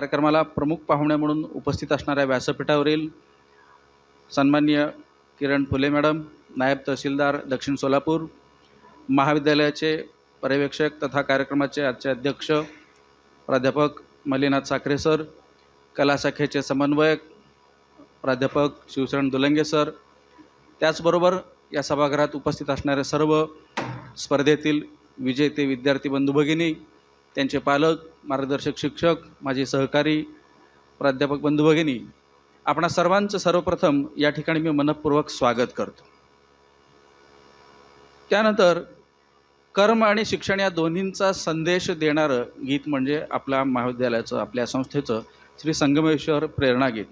कार्यक्रमाला प्रमुख पाहुणे म्हणून उपस्थित असणाऱ्या व्यासपीठावरील सन्मान्य किरण फुले मॅडम नायब तहसीलदार दक्षिण सोलापूर महाविद्यालयाचे पर्यवेक्षक तथा कार्यक्रमाचे आजचे अध्यक्ष प्राध्यापक मल्लीनाथ साखरे सर कला शाखेचे समन्वयक प्राध्यापक शिवशरण दुलंगे सर त्याचबरोबर या सभागृहात उपस्थित असणारे सर्व स्पर्धेतील विजेते विद्यार्थी बंधू भगिनी त्यांचे पालक मार्गदर्शक शिक्षक माझे सहकारी प्राध्यापक बंधू भगिनी आपणा सर्वांचं सर्वप्रथम या ठिकाणी मी मनपूर्वक स्वागत करतो. त्यानंतर कर्म आणि शिक्षण या दोन्हींचा संदेश देणारं गीत म्हणजे आपल्या महाविद्यालयाचं आपल्या संस्थेचं श्री संगमेश्वर प्रेरणा गीत.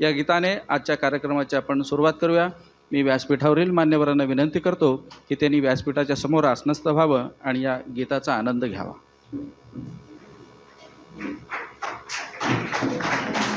या गीताने आजच्या कार्यक्रमाची आपण सुरुवात करूया. मी व्यासपीठावरील मान्यवरांना विनंती करतो की त्यांनी व्यासपीठाच्या समोर आसनस्थ व्हावं आणि या गीताचा आनंद घ्यावा. Thank you.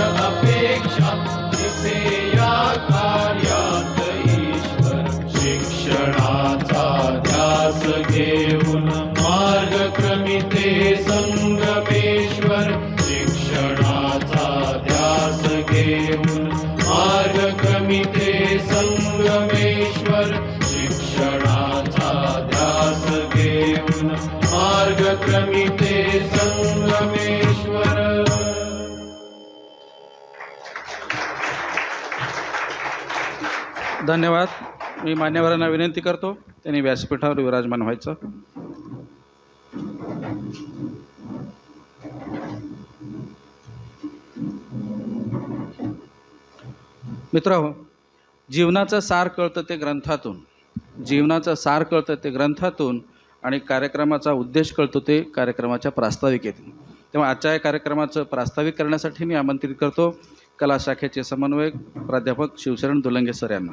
up धन्यवाद. मी मान्यवरांना विनंती करतो. त्यांनी व्यासपीठावर विराजमान व्हायचं. मित्र जीवनाचं सार कळतं ते ग्रंथातून. जीवनाचं सार कळतं ते ग्रंथातून आणि कार्यक्रमाचा उद्देश कळतो ते कार्यक्रमाच्या प्रास्ताविकेतून. तेव्हा आजच्या या कार्यक्रमाचं प्रास्ताविक करण्यासाठी मी आमंत्रित करतो. कला शाखेचे समन्वयक प्राध्यापक शिवशरण दुलंगे सर यांना.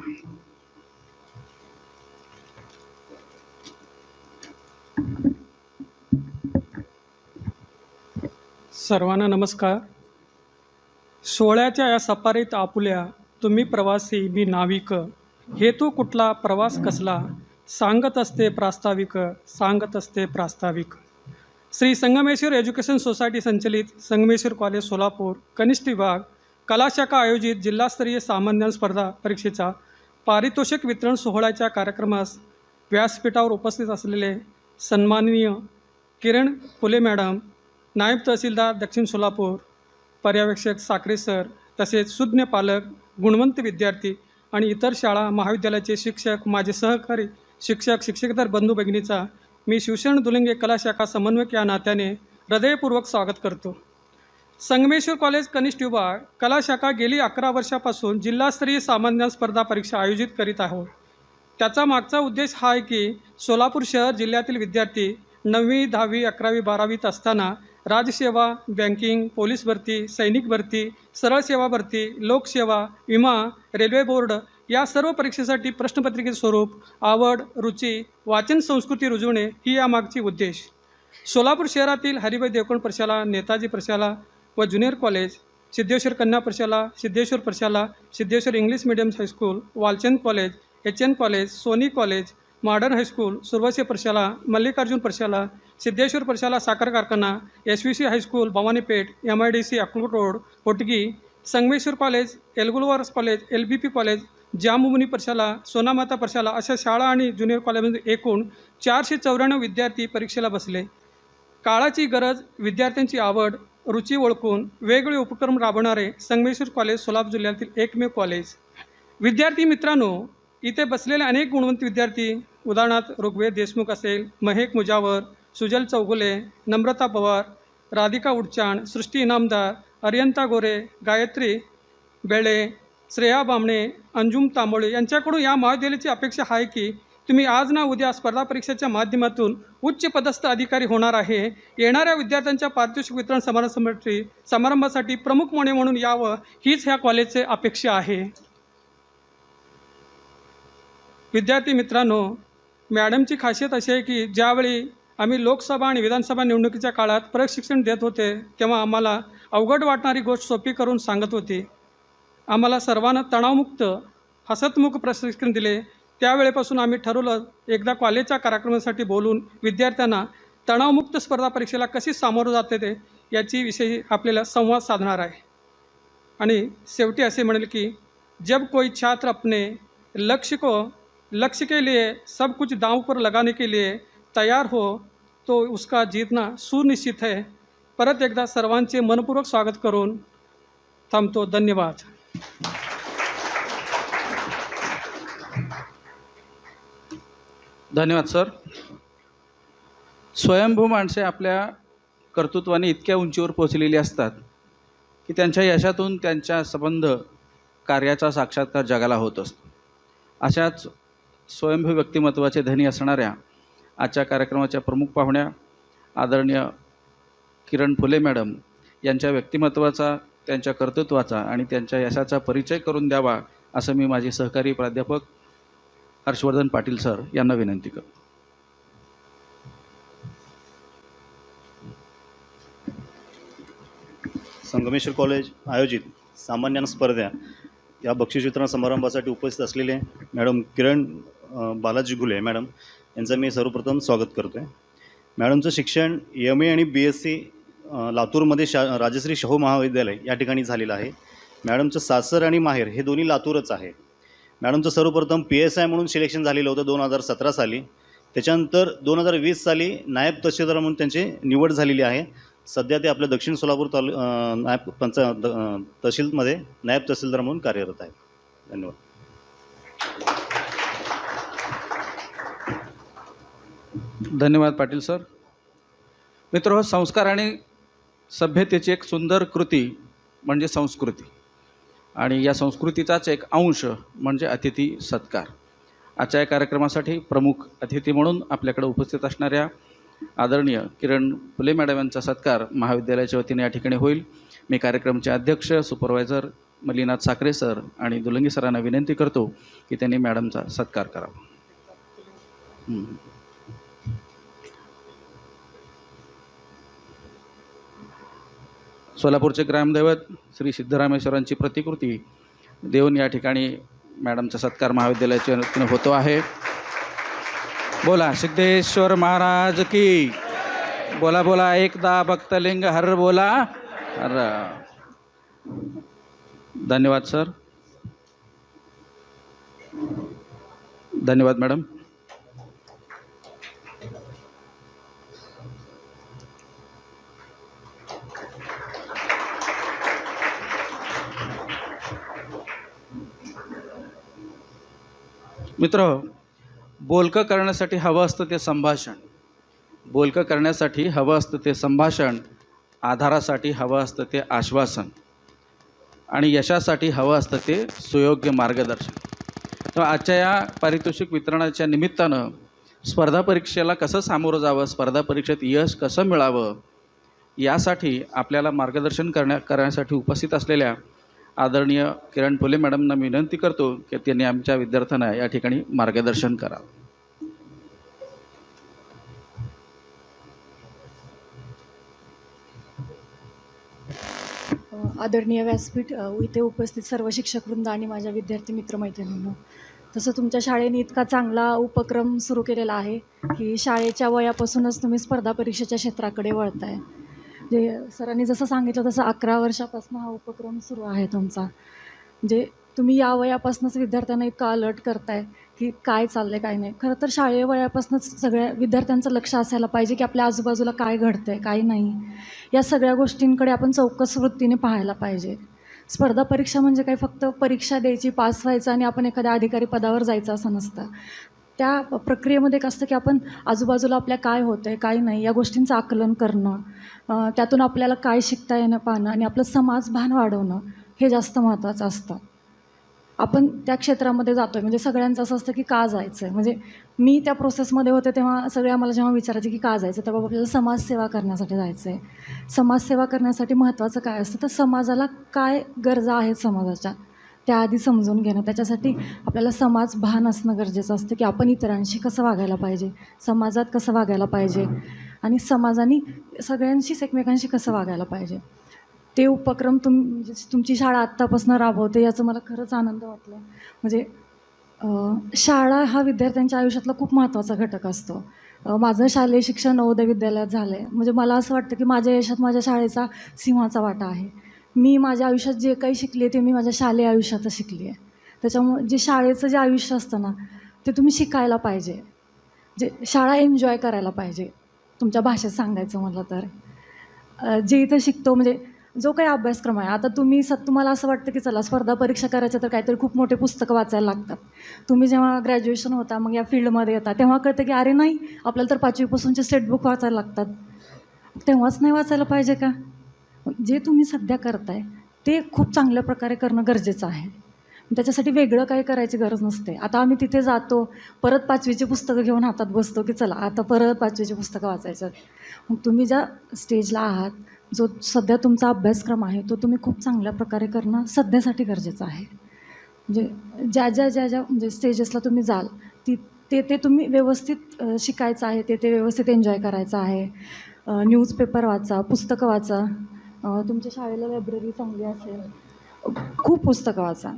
सर्वांना नमस्कार. सोहळ्याच्या या सफारीत आपुल्या तुम्ही प्रवासी मी नाविक. हेतू कुठला प्रवास कसला? सांगत असते प्रास्ताविक सांगत असते प्रास्ताविक. श्री संगमेश्वर एज्युकेशन सोसायटी संचलित संगमेश्वर कॉलेज सोलापूर कनिष्ठ विभाग कलाशाखा आयोजित जिल्हास्तरीय सामान्य स्पर्धा परीक्षेचा पारितोषिक वितरण सोहळ्याच्या कार्यक्रमास व्यासपीठावर उपस्थित असलेले सन्माननीय किरण फुले मॅडम नायब तहसीलदार दक्षिण सोलापूर पर्यवेक्षक साखरे सर तसेच सुज्ञ पालक गुणवंत विद्यार्थी आणि इतर शाळा महाविद्यालयाचे शिक्षक माझे सहकारी शिक्षक शिक्षकेतर बंधू भगिनीचा मी शिवशरण दुलंगे कलाशाखा समन्वयक या नात्याने हृदयपूर्वक स्वागत करतो. संगमेश्वर कॉलेज कनिष्ठ विभाग कला शाखा गेली अकरा वर्षापासून जिल्हास्तरीय सामान्य स्पर्धा परीक्षा आयोजित करीत आहोत. त्याचा मागचा उद्देश हा आहे की सोलापूर शहर जिल्ह्यातील विद्यार्थी नववी दहावी अकरावी बारावीत असताना राजसेवा बँकिंग पोलीस भरती सैनिक भरती सरळ सेवा भरती लोकसेवा विमा रेल्वे बोर्ड या सर्व परीक्षेसाठी प्रश्नपत्रिकेचे स्वरूप आवड रुची वाचन संस्कृती रुजवणे ही यामागची उद्देश. सोलापूर शहरातील हरिभाई देवकोण प्रशाला नेताजी प्रशाला व ज्युनियर कॉलेज सिद्धेश्वर कन्या प्रशाला सिद्धेश्वर प्रशाला Siddheshwar English medium high school Walchand college H N college Soni college modern high school Surwase प्रशाला मल्लिकार्जुन प्रशाला सिद्धेश्वर प्रशाला साखर कारखाना S V C high school Bhavanipeth M I D C अक्लूट road Hotgi Sangameshwar college Elgulwar's college L B P college Jamumuni प्रशाला सोनामाता प्रशाला अशा शाळा आणि ज्युनियर कॉलेजमध्ये एकूण चारशे चौऱ्याण्णव विद्यार्थी परीक्षेला बसले. काळाची गरज विद्यार्थ्यांची आवड रुची ओळखून वेगवेगळे उपक्रम राबवणारे संगमेश्वर कॉलेज सोलापूर जिल्ह्यातील एकमेव कॉलेज. विद्यार्थी मित्रांनो इथे बसलेले अनेक गुणवंत विद्यार्थी उदाहरणार्थ ऋग्वेद देशमुख असेल महेक मुजावर सुजल चौगुले नम्रता पवार राधिका उडचाण सृष्टी इनामदार अरियंता गोरे गायत्री बेळे श्रेया बामणे अंजुम तांबोळे यांच्याकडून या महाविद्यालयाची अपेक्षा आहे की तुम्ही आज ना उद्या स्पर्धा परीक्षेच्या माध्यमातून उच्च पदस्थ अधिकारी होणार आहे. येणाऱ्या विद्यार्थ्यांच्या पारितोषिक वितरण समारंभासाठी समारंभासाठी प्रमुख मोणे म्हणून यावं हीच ह्या कॉलेजचे अपेक्षा आहे. विद्यार्थी मित्रांनो मॅडमची खासियत अशी आहे की ज्यावेळी आम्ही लोकसभा आणि विधानसभा निवडणुकीच्या काळात प्रशिक्षण देत होते तेव्हा आम्हाला अवघड वाटणारी गोष्ट सोपी करून सांगत होती. आम्हाला सर्वांना तणावमुक्त हसतमुख प्रशिक्षण दिले. त्यावेळेपासून आम्ही ठरवलं एकदा कॉलेजच्या कार्यक्रमासाठी बोलून विद्यार्थ्यांना तणावमुक्त स्पर्धा परीक्षेला कशी सामोरं जाते ते याची विषयी आपल्याला संवाद साधणार आहे. आणि शेवटी असे म्हणेल की जब कोई छात्र अपने लक्ष्य को लक्ष्य के लिए सब कुछ दांव पर लगाने के लिए तयार हो तो उसका जीतना सुनिश्चित है। परत एकदा सर्वांचे मनपूर्वक स्वागत करून थांबतो. धन्यवाद. धन्यवाद सर. स्वयंभू माणसे आपल्या कर्तृत्वाने इतक्या उंचीवर पोचलेली असतात की त्यांच्या यशातून त्यांच्या संबंध कार्याचा साक्षात्कार जगाला होत असतो. अशाच स्वयंभू व्यक्तिमत्वाचे धनी असणाऱ्या आजच्या कार्यक्रमाच्या प्रमुख पाहुण्या आदरणीय किरण फुले मॅडम यांच्या व्यक्तिमत्वाचा त्यांच्या कर्तृत्वाचा आणि त्यांच्या यशाचा परिचय करून द्यावा असं मी माझे सहकारी प्राध्यापक हर्षवर्धन पाटील सर यांना विनंती करतो. संगमेश्वर कॉलेज आयोजित सामान्य स्पर्धा या बक्षीस वितरण समारंभासाठी उपस्थित असलेले मॅडम किरण बालाजी घुले. मॅडम यांचं मी सर्वप्रथम स्वागत करतो आहे मॅडमचं शिक्षण एम ए आणि बी एस सी लातूरमध्ये शा राजश्री शाहू महाविद्यालय या ठिकाणी झालेलं आहे. मॅडमचं सासर आणि माहेर हे दोन्ही लातूरच आहे. मॅडमचं सर्वप्रथम पी एस आय म्हणून सिलेक्शन झालेलं होतं दोन हजार सतरा साली. त्याच्यानंतर दोन हजार वीस साली नायब तहसीलदार म्हणून त्यांची निवड झालेली आहे. सध्या ते आपल्या दक्षिण सोलापूर तालु नायब पंच द- तहसीलमध्ये नायब तहसीलदार म्हणून कार्यरत आहेत धन्यवाद. धन्यवाद पाटील सर. मित्र हो, संस्कार आणि सभ्यतेची एक सुंदर कृती म्हणजे संस्कृती. आणि या संस्कृतीचाच एक अंश म्हणजे अतिथी सत्कार. आजच्या या कार्यक्रमासाठी प्रमुख अतिथी म्हणून आपल्याकडे उपस्थित असणाऱ्या आदरणीय किरण फुले मॅडम यांचा सत्कार महाविद्यालयाच्या वतीने या ठिकाणी होईल. मी कार्यक्रमचे अध्यक्ष सुपरवायझर मलिनाथ साखरे सर आणि दुलंगी सरांना विनंती करतो की त्यांनी मॅडमचा सत्कार करावा. सोलापूरचे ग्रामदैवत श्री सिद्धरामेश्वरांची प्रतिकृती देऊन या ठिकाणी मॅडमचा सत्कार महाविद्यालयाच्या वतीनं होतो आहे. बोला सिद्धेश्वर महाराज की. बोला बोला एकदा भक्तलिंग हर बोला. हर. धन्यवाद सर. धन्यवाद मॅडम. मित्र बोलकं करण्यासाठी हवं असतं ते संभाषण. बोलकं करण्यासाठी हवं असतं ते संभाषण आधारासाठी हवं असतं ते आश्वासन. आणि यशासाठी हवं असतं ते सुयोग्य मार्गदर्शन. तर आजच्या या पारितोषिक वितरणाच्या निमित्तानं स्पर्धा परीक्षेला कसं सामोरं जावं स्पर्धा परीक्षेत यश कसं मिळावं यासाठी आपल्याला मार्गदर्शन करण्या करण्यासाठी उपस्थित असलेल्या आदरणीय किरण फुले मॅडमना मी विनंती करतो की त्यांनी आमच्या विद्यार्थ्यांना या ठिकाणी मार्गदर्शन करावं. आदरणीय व्यासपीठ इथे उपस्थित सर्व शिक्षकवृंद आणि माझ्या विद्यार्थी मित्रमैत्रिणींनो तसं तुमच्या शाळेने इतका चांगला उपक्रम सुरू केलेला आहे की शाळेच्या वयापासूनच तुम्ही स्पर्धा परीक्षेच्या क्षेत्राकडे वळताय. जे सरांनी जसं सांगितलं तसं अकरा वर्षापासून हा उपक्रम सुरू आहे तुमचा. जे तुम्ही या वयापासूनच विद्यार्थ्यांना इतकं अलर्ट करताय की काय चाललं आहे काय नाही. खरं तर शाळेय वयापासूनच सगळ्या विद्यार्थ्यांचं लक्ष असायला पाहिजे की आपल्या आजूबाजूला काय घडतं आहे काय नाही. या सगळ्या गोष्टींकडे आपण चौकस वृत्तीने पाहायला पाहिजे. स्पर्धा परीक्षा म्हणजे काय? फक्त परीक्षा द्यायची पास व्हायचं आणि आपण एखाद्या अधिकारी पदावर जायचं असं नसतं. त्या प्रक्रियेमध्ये एक असतं की आपण आजूबाजूला आपल्या काय होतं आहे काय नाही या गोष्टींचं आकलन करणं त्यातून आपल्याला काय शिकता येणं पाहणं आणि आपलं समाजभान वाढवणं हे जास्त महत्त्वाचं असतं. आपण त्या क्षेत्रामध्ये जातो आहे म्हणजे सगळ्यांचं असं असतं की का जायचं आहे म्हणजे मी त्या प्रोसेसमध्ये होते तेव्हा सगळे आम्हाला जेव्हा विचारायचे की का जायचं तर बाबा आपल्याला समाजसेवा करण्यासाठी जायचं आहे समाजसेवा करण्यासाठी महत्त्वाचं काय असतं? तर समाजाला काय गरजा आहेत समाजाच्या? त्या आधी समजून घेणं त्याच्यासाठी आपल्याला समाज भान असणं गरजेचं असतं की आपण इतरांशी कसं वागायला पाहिजे समाजात कसं वागायला पाहिजे आणि समाजाने सगळ्यांशीच एकमेकांशी कसं वागायला पाहिजे. ते उपक्रम तुम म्हणजे तुमची शाळा आत्तापासून राबवते याचं मला खरंच आनंद वाटला म्हणजे शाळा हा विद्यार्थ्यांच्या आयुष्यातला खूप महत्त्वाचा घटक असतो. माझं शालेय शिक्षण नवोदय विद्यालयात झालं आहे म्हणजे मला असं वाटतं की माझ्या यशात माझ्या शाळेचा सिंहाचा वाटा आहे. मी माझ्या आयुष्यात जे काही शिकले ते मी माझ्या शालेय आयुष्यातच शिकली आहे. त्याच्यामुळे जे शाळेचं जे आयुष्य असतं ना ते तुम्ही शिकायला पाहिजे. जे शाळा एन्जॉय करायला पाहिजे. तुमच्या भाषेत सांगायचं म्हटलं तर. जे इथं शिकतो म्हणजे जो काही अभ्यासक्रम आहे आता तुम्ही स तुम्हाला असं वाटतं की चला स्पर्धा परीक्षा करायच्या तर काहीतरी खूप मोठे पुस्तकं वाचायला लागतात. तुम्ही जेव्हा ग्रॅज्युएशन होता मग या फील्डमध्ये येता तेव्हा कळतं की अरे नाही आपल्याला तर पाचवीपासूनचे स्टेट बुक वाचायला लागतात. तेव्हाच नाही वाचायला पाहिजे का? जे तुम्ही सध्या करताय ते खूप चांगल्या प्रकारे करणं गरजेचं आहे. त्याच्यासाठी वेगळं काही करायची गरज नसते. आता आम्ही तिथे जातो परत पाचवीची पुस्तकं घेऊन हातात बसतो की चला आता परत पाचवीची पुस्तकं वाचायचं. मग तुम्ही ज्या स्टेजला आहात जो सध्या तुमचा अभ्यासक्रम आहे तो तुम्ही खूप चांगल्या प्रकारे करणं सध्यासाठी गरजेचं आहे. म्हणजे ज्या ज्या ज्या ज्या म्हणजे स्टेजेसला तुम्ही जाल ती ते ते तुम्ही व्यवस्थित शिकायचं आहे ते ते व्यवस्थित एन्जॉय करायचं आहे. न्यूजपेपर वाचा पुस्तकं वाचा. तुमच्या शाळेला लायब्ररी चांगली असेल. खूप पुस्तकं वाचा.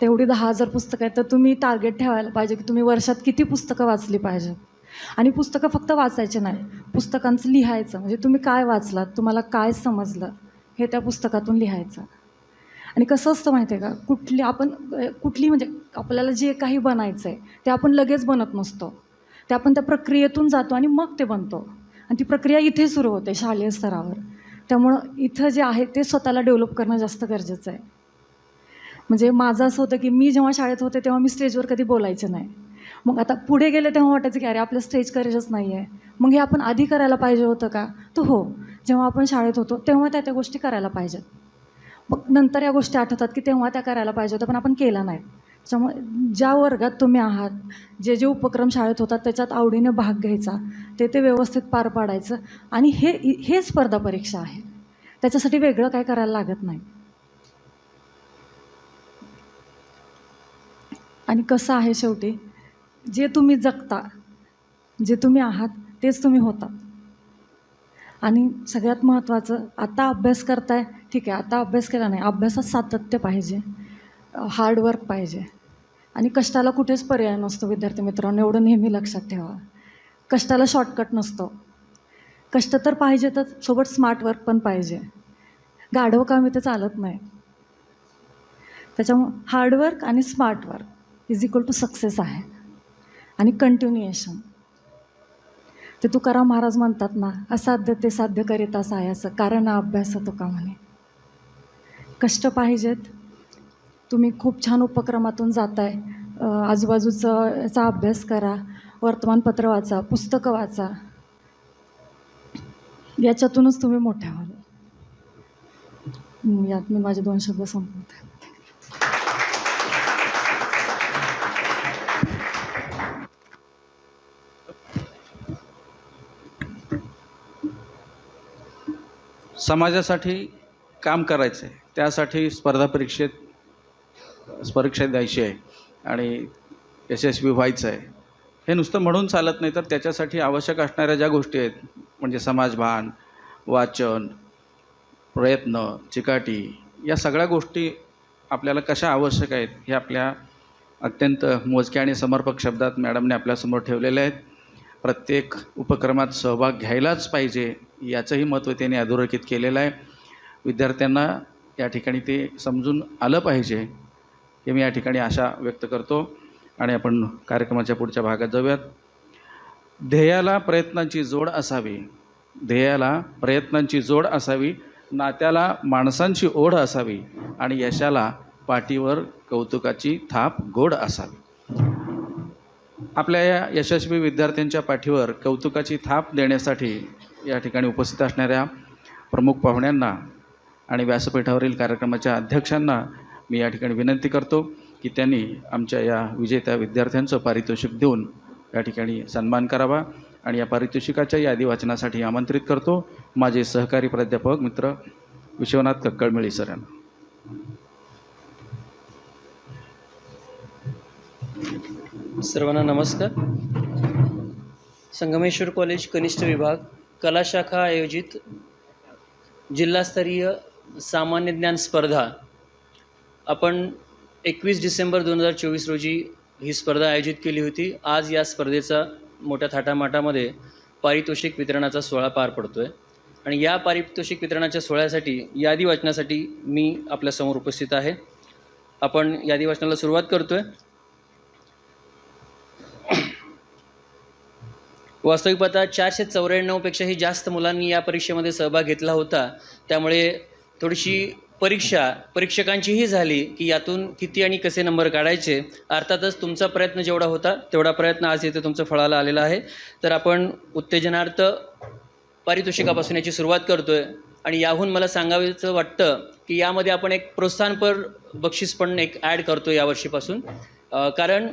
तेवढी दहा हजार पुस्तकं आहेत तर तुम्ही टार्गेट ठेवायला पाहिजे की तुम्ही वर्षात किती पुस्तकं वाचली पाहिजेत आणि पुस्तकं फक्त वाचायचे नाही पुस्तकांचं लिहायचं. म्हणजे तुम्ही काय वाचलात तुम्हाला काय समजलं हे त्या पुस्तकातून लिहायचं. आणि कसं असतं माहिती आहे का कुठली आपण कुठली म्हणजे आपल्याला जे काही बनायचं आहे ते आपण लगेच बनत नसतो. ते आपण त्या प्रक्रियेतून जातो आणि मग ते बनतो. आणि ती प्रक्रिया इथे सुरू होते शालेय स्तरावर. त्यामुळं इथं जे आहे ते स्वतःला डेव्हलप करणं जास्त गरजेचं आहे. म्हणजे माझं असं होतं की मी जेव्हा शाळेत होते तेव्हा मी स्टेजवर कधी बोलायचं नाही. मग आता पुढे गेले तेव्हा वाटायचं की अरे आपलं स्टेज करेजच नाही आहे मग हे आपण आधी करायला पाहिजे होतं का? तर हो जेव्हा आपण शाळेत होतो तेव्हा त्या त्या गोष्टी करायला पाहिजेत. मग नंतर या गोष्टी आठवतात की तेव्हा त्या करायला पाहिजे होत्या पण आपण केल्या नाहीत त्याच्यामुळे ज्या वर्गात तुम्ही आहात जे जे उपक्रम शाळेत होतात त्याच्यात आवडीने भाग घ्यायचा ते ते व्यवस्थित पार पाडायचं आणि हे हे स्पर्धा परीक्षा आहे त्याच्यासाठी वेगळं काय करायला लागत नाही. आणि कसं आहे शेवटी जे तुम्ही जगता जे तुम्ही आहात तेच तुम्ही होता. आणि सगळ्यात महत्त्वाचं आता अभ्यास करताय ठीक आहे आता अभ्यास केला नाही अभ्यासात सातत्य पाहिजे. हार्डवर्क पाहिजे. आणि कष्टाला कुठेच पर्याय नसतो विद्यार्थी मित्रांनो एवढं नेहमी लक्षात ठेवा. कष्टाला शॉर्टकट नसतो. कष्ट तर पाहिजेतच सोबत स्मार्ट वर्क पण पाहिजे. गाढव काम इथे चालत नाही. त्याच्यामुळं हार्डवर्क आणि smart work is equal to success आहे. आणि कंटिन्युएशन ते तुकाराम महाराज म्हणतात ना असाध्य ते साध्य करीत असं आहे असं कारण अभ्यास तुका म्हणे. कष्ट पाहिजेत तुम्ही खूप छान उपक्रमातून जाताय. अं, आजूबाजूचं याचा अभ्यास करा वर्तमानपत्र वाचा पुस्तकं वाचा. याच्यातूनच तुम्ही मोठ्या व्हाल. यात मी माझे दोन शब्द संपवते. समाजासाठी काम करायचं आहे त्यासाठी स्पर्धा परीक्षेत परीक्षा द्यायची आहे आणि यशस्वी व्हायचं आहे. हे नुसतं म्हणून चालत नाही तर त्याच्यासाठी आवश्यक असणाऱ्या ज्या गोष्टी आहेत म्हणजे समाजभान वाचन प्रयत्न चिकाटी या सगळ्या गोष्टी आपल्याला कशा आवश्यक आहेत हे आपल्या अत्यंत मोजक्या आणि समर्पक शब्दात मॅडमने आपल्यासमोर ठेवलेल्या आहेत. प्रत्येक उपक्रमात सहभाग घ्यायलाच पाहिजे याचंही महत्त्व त्यांनी अधोरेखित केलेलं आहे. विद्यार्थ्यांना या ठिकाणी ते समजून आलं पाहिजे. हे मी या ठिकाणी आशा व्यक्त करतो आणि आपण कार्यक्रमाच्या पुढच्या भागात जाऊयात. ध्येयाला प्रयत्नांची जोड असावी. ध्येयाला प्रयत्नांची जोड असावी. नात्याला माणसांची ओढ असावी. आणि यशाला पाठीवर कौतुकाची थाप गोड असावी. आपल्या या यशस्वी विद्यार्थ्यांच्या पाठीवर कौतुकाची थाप देण्यासाठी या ठिकाणी उपस्थित असणाऱ्या प्रमुख पाहुण्यांना आणि व्यासपीठावरील कार्यक्रमाच्या अध्यक्षांना मी या ठिकाणी विनंती करतो की त्यांनी आमच्या या विजेत्या विद्यार्थ्यांचं पारितोषिक देऊन या ठिकाणी सन्मान करावा आणि या पारितोषिकाच्या यादी वाचनासाठी आमंत्रित करतो. माझे सहकारी प्राध्यापक मित्र विश्वनाथ कक्कळमिळी सर यांना. सर्वांना नमस्कार. संगमेश्वर कॉलेज कनिष्ठ विभाग कला शाखा आयोजित जिल्हास्तरीय सामान्य ज्ञान स्पर्धा आपण एकवीस डिसेंबर दोन हजार चोवीस रोजी ही स्पर्धा आयोजित केली होती. आज या स्पर्धेचा मोठ्या थाटामाटामध्ये पारितोषिक वितरणाचा सोहळा पार पडतो आहे आणि या पारितोषिक वितरणाच्या सोहळ्यासाठी यादी वाचनासाठी मी आपल्यासमोर उपस्थित आहे. आपण यादी वाचनाला सुरुवात करतो आहे वास्तविक पाहता चारशे चौऱ्याण्णवपेक्षाही जास्त मुलांनी या परीक्षेमध्ये सहभाग घेतला होता. त्यामुळे थोडीशी परीक्षा परीक्षकांचीही झाली की यातून किती आणि कसे नंबर काढायचे अर्थातच तुमचा प्रयत्न जेवढा होता तेवढा प्रयत्न आज इथे तुमचं फळाला आलेला आहे. तर आपण उत्तेजनार्थ पारितोषिकापासून याची सुरुवात करतो आहे आणि याहून मला सांगायचं वाटतं की यामध्ये आपण एक प्रोत्साहनपर बक्षीस पण एक ॲड करतो यावर्षीपासून कारण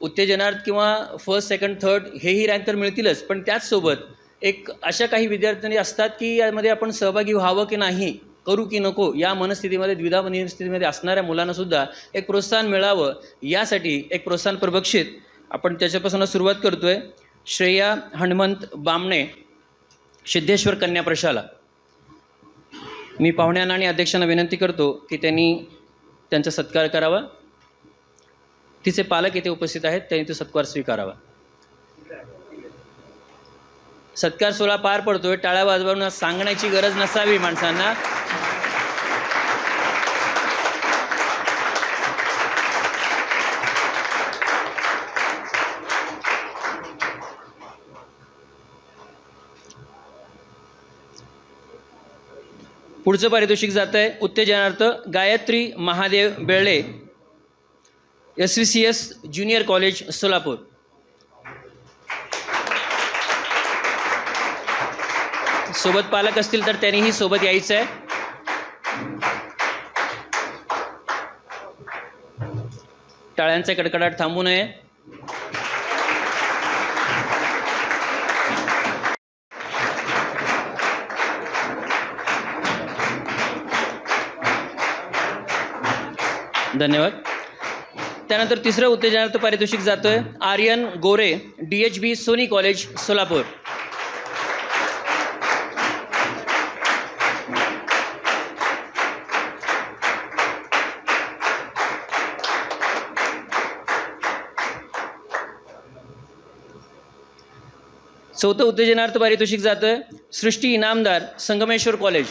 उत्तेजनार्थ किंवा फर्स्ट सेकंड थर्ड हेही रँक तर मिळतीलच पण त्याचसोबत एक अशा काही विद्यार्थ्यांनी असतात की यामध्ये आपण सहभागी व्हावं की नाही करू की नको या मनस्थितीमध्ये द्विधा मनस्थितीमध्ये असणाऱ्या मुलांनासुद्धा एक प्रोत्साहन मिळावं. यासाठी एक प्रोत्साहनपर बक्षीस आपण त्याच्यापासून सुरुवात करतो आहे श्रेया हनुमंत बामणे सिद्धेश्वर कन्या प्रशाला. मी पाहुण्यांना आणि अध्यक्षांना विनंती करतो की त्यांनी त्यांचा सत्कार करावा. तिचे पालक येथे उपस्थित आहेत त्यांनी तो सत्कार स्वीकारावा. सत्कार सोहळा पार पडतोय. टाळ्या वाजवून सांगण्याची गरज नसावी माणसांना. पुढचं पारितोषिक जात आहे उत्तेजनार्थ Gayatri Mahadev Bele S V C S junior college Solapur. सोबत पालक असतील तर त्यांनीही सोबत यायचं आहे. टाळ्यांचा कडकडाट थांबू नये. धन्यवाद. त्यानंतर तिसरं उत्तेजनार्थ पारितोषिक जातोय. Aryan Gore D H B Soni college Solapur. चौथं उत्तेजनार्थ पारितोषिक जातं. सृष्टी इनामदार संगमेश्वर कॉलेज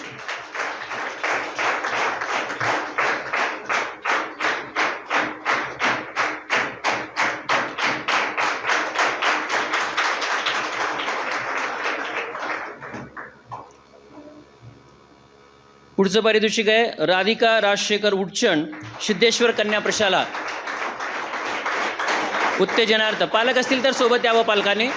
पुढचं पारितोषिक आहे राधिका राजशेखर उडचण सिद्धेश्वर कन्या प्रशाला. उत्तेजनार्थ. पालक असतील तर सोबत यावं पालकाने.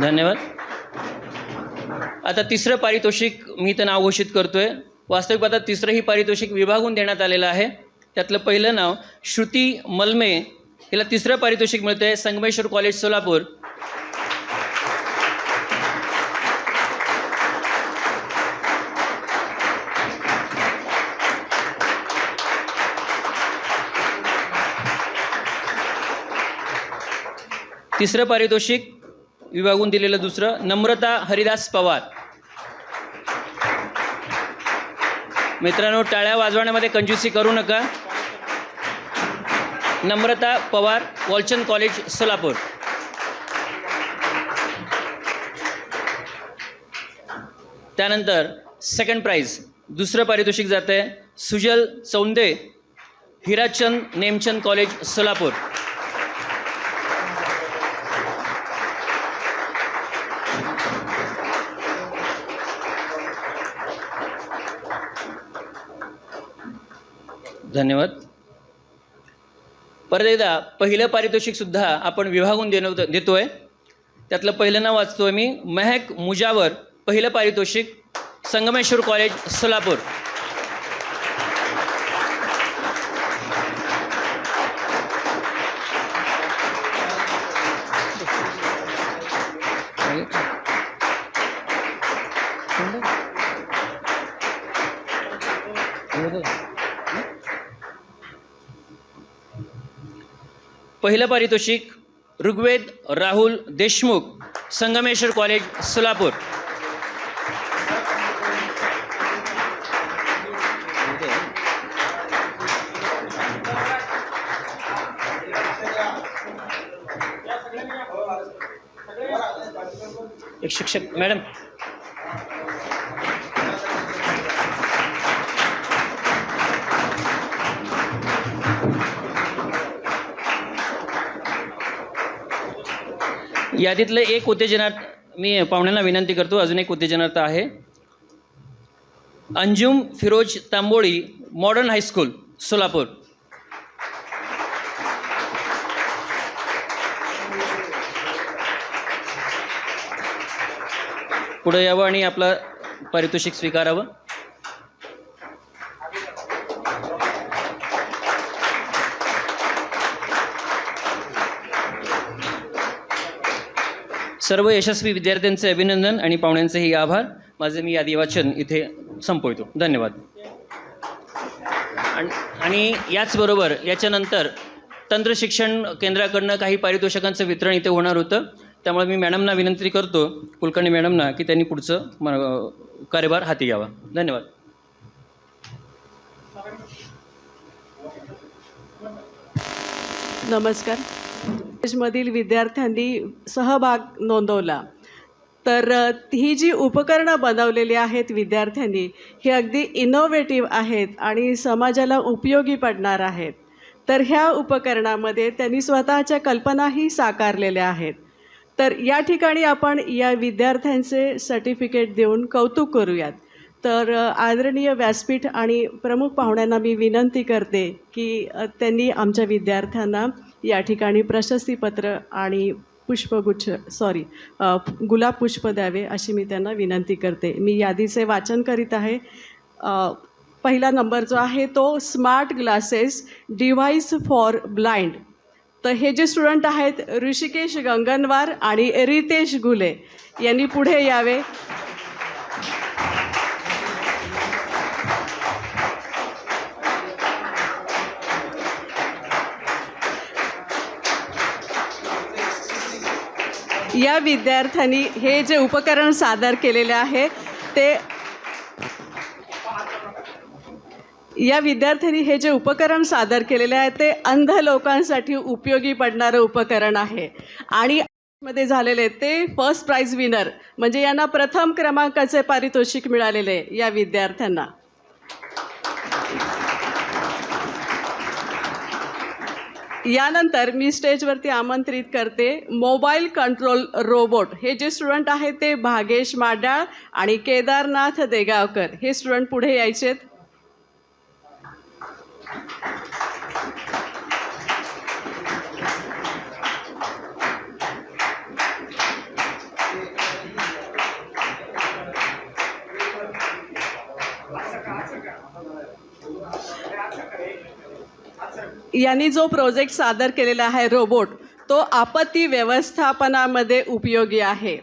धन्यवाद. आता तिसरं पारितोषिक मी तर नाव घोषित करतोय. वास्तविक आता तिसरंही पारितोषिक विभागून देण्यात आलेलं आहे. त्यातलं पहिलं नाव श्रुती मलमे. हिला तिसरं पारितोषिक मिळतं आहे संगमेश्वर कॉलेज सोलापूर. तिसरं पारितोषिक विभागून दिलेलं दुसरं नम्रता हरिदास पवार. मित्रांनो टाळ्या वाजवण्यामध्ये कंजूसी करू नका. नम्रता पवार वॉलचंद कॉलेज सोलापूर. त्यानंतर सेकंड प्राईज दुसरं पारितोषिक जातं आहे सुजल चौंदे हिराचंद नेमचंद कॉलेज सोलापूर. धन्यवाद. परत एकदा पहिलं पारितोषिकसुद्धा आपण विभागून देणं देतो आहे त्यातलं पहिलं नाव वाचतो आहे मी महक मुजावर पहिलं पारितोषिक संगमेश्वर कॉलेज सोलापूर. पहिलं पारितोषिक ऋग्वेद राहुल देशमुख संगमेश्वर कॉलेज सोलापूर. एक शिक्षक मॅडम. यादीतलं एक उत्तेजनार्थ मी पाहुण्यांना विनंती करतो अजून एक उत्तेजनार्थ आहे. Anjum Firoz Tamboli modern high school Solapur. पुढे यावं आणि आपलं पारितोषिक स्वीकारावं. सर्व यशस्वी विद्यार्थ्यांचे अभिनंदन आणि पाहुण्यांचेही आभार. माझे मी यादी वाचन इथे संपवतो. धन्यवाद. आणि आणि याचबरोबर याच्यानंतर तंत्र शिक्षण केंद्राकडनं काही पारितोषिकांचं वितरण इथे होणार होतं. त्यामुळे मी मॅडमना विनंती करतो कुलकर्णी मॅडमना की त्यांनी पुढचं म- कार्यभार हाती घ्यावा. धन्यवाद. नमस्कार. कॉलेजमधील विद्यार्थ्यांनी सहभाग नोंदवला. तर ही जी उपकरणं बनवलेली आहेत विद्यार्थ्यांनी ही अगदी इनोव्हेटिव्ह आहेत आणि समाजाला उपयोगी पडणार आहेत. तर ह्या उपकरणामध्ये त्यांनी स्वतःच्या कल्पनाही साकारलेल्या आहेत. तर या ठिकाणी आपण या विद्यार्थ्यांचे सर्टिफिकेट देऊन कौतुक करूयात. तर आदरणीय व्यासपीठ आणि प्रमुख पाहुण्यांना मी विनंती करते की त्यांनी आमच्या विद्यार्थ्यांना या ठिकाणी प्रशस्तीपत्र आणि पुष्पगुच्छ सॉरी गुलाब पुष्प द्यावे अशी मी त्यांना विनंती करते. मी यादीचे वाचन करीत आहे. पहिला नंबर जो आहे तो smart glasses device for blind. तर हे जे स्टुडंट आहेत ऋषिकेश गंगनवार आणि रितेश घुले यांनी पुढे यावे. या विद्यार्थ्यांनी हे जे उपकरण सादर केलेले आहे ते या विद्यार्थ्यांनी हे जे उपकरण सादर केलेले आहे ते अंध लोकांसाठी उपयोगी पडणारं उपकरण आहे. आणि मध्ये झालेले ते फर्स्ट प्राइज विनर म्हणजे यांना प्रथम क्रमांकाचे पारितोषिक मिळालेले या विद्यार्थ्यांना. यानंतर मी स्टेजवरती आमंत्रित करते मोबाईल कंट्रोल रोबोट. हे जे स्टुडंट आहेत ते भागेश माडाळ आणि केदारनाथ देगावकर. हे स्टुडंट पुढे यायचेत. यांनी जो प्रोजेक्ट सादर केलेला आहे रोबोट तो आपत्ती व्यवस्थापनामध्ये उपयोगी आहे.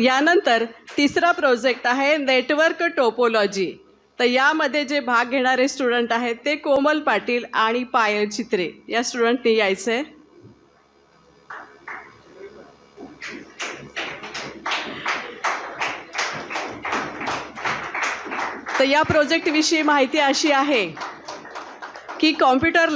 यानंतर तिसरा प्रोजेक्ट आहे नेटवर्क टोपोलॉजी तर यामध्ये जे भाग घेणारे स्टुडंट आहेत ते कोमल पाटील आणि पायल चित्रे. या स्टुडंटनी यायचं आहे तर या प्रोजेक्टविषयी माहिती अशी आहे की कॉम्प्युटर